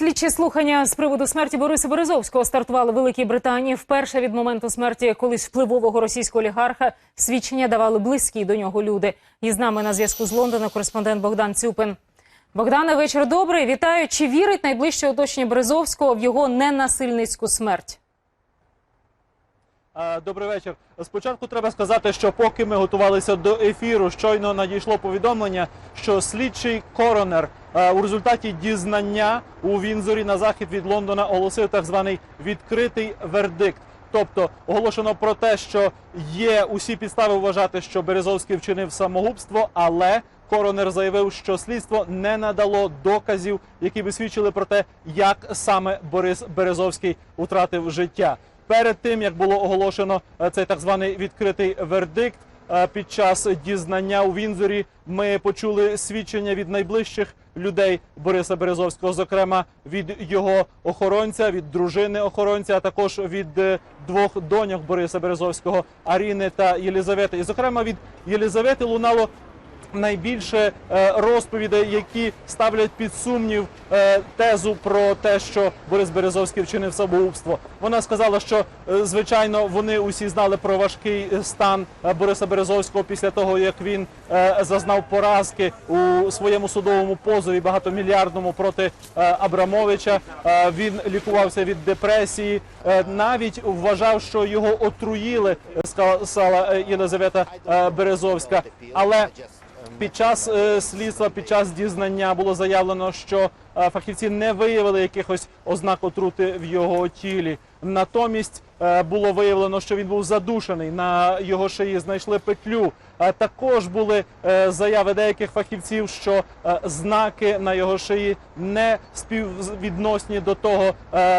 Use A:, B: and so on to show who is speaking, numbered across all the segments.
A: Слідчі слухання з приводу смерті Бориса Березовського стартували в Великій Британії. Вперше від моменту смерті колись впливового російського олігарха свідчення давали близькі до нього люди. І з нами на зв'язку з Лондона кореспондент Богдан Цюпин. Богдане, вечір добрий. Вітаю. Чи вірить найближче оточення Березовського в його ненасильницьку смерть?
B: Е, Добрий вечір. Спочатку треба сказати, що поки ми готувалися до ефіру, щойно надійшло повідомлення, що слідчий коронер е, у результаті дізнання у Вінзорі на захід від Лондона оголосив так званий відкритий вердикт. Тобто оголошено про те, що є усі підстави вважати, що Березовський вчинив самогубство, але коронер заявив, що слідство не надало доказів, які би свідчили про те, як саме Борис Березовський втратив життя. Перед тим як було оголошено е, цей так званий відкритий вердикт, е, під час дізнання у Вінзорі ми почули свідчення від найближчих людей Бориса Березовського, зокрема від його охоронця, від дружини охоронця, а також від е, двох доньок Бориса Березовського Аріни та Єлізавети. І, зокрема, від Єлізавети лунало найбільше е, розповідей, які ставлять під сумнів е, тезу про те, що Борис Березовський вчинив самогубство. Вона сказала, що е, звичайно вони усі знали про важкий стан Бориса Березовського після того, як він зазнав поразки у своєму судовому позові багатомільярдному проти Абрамовича. Він лікувався від депресії, навіть вважав, що його отруїли, сказала Єлизавета Березовська. Але під час е, слідства, під час дізнання було заявлено, що е, фахівці не виявили якихось ознак отрути в його тілі. Натомість е, було виявлено, що він був задушений. На його шиї знайшли петлю. Також були заяви деяких фахівців, що знаки на його шиї не співвідносні до того,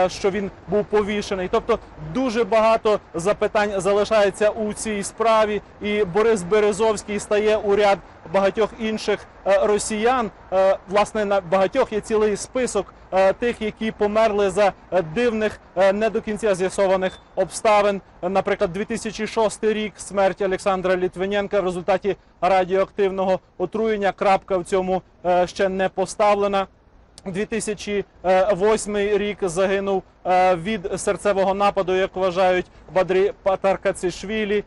B: що він був повішений. Тобто дуже багато запитань залишається у цій справі, і Борис Березовський стає у ряд багатьох інших е, росіян. Е, Власне, на багатьох є цілий список е, тих, які померли за дивних, не до кінця з'ясованих обставин. Наприклад, 2006 рік смерть Олександра Літвиненка в результаті радіоактивного отруєння. Крапка в цьому ще не поставлена. 2008 рік загинув від серцевого нападу, як вважають Бадрі Патаркацишвілі, е,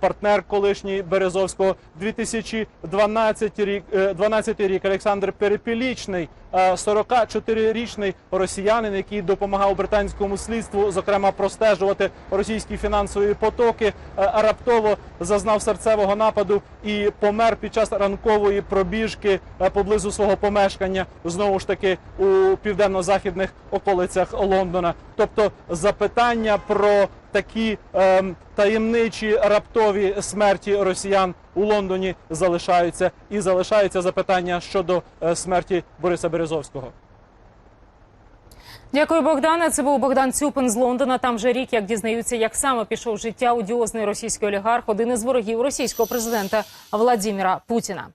B: партнер колишній Березовського. 2012 рік, е, 12 рік Олександр Перепілічний, е, 44-річний росіянин, який допомагав британському слідству, зокрема простежувати російські фінансові потоки, е, раптово зазнав серцевого нападу і помер під час ранкової пробіжки е, поблизу свого помешкання. Знову ж таки у південно-західних околицях Лондона. Тобто запитання про такі ем, таємничі раптові смерті росіян у Лондоні залишаються, і залишаються запитання щодо е, смерті Бориса Березовського.
A: Дякую, Богдане. Це був Богдан Цюпин з Лондона. Там вже рік, як дізнаються, як саме пішов життя одіозний російський олігарх, один із ворогів російського президента Владіміра Путіна.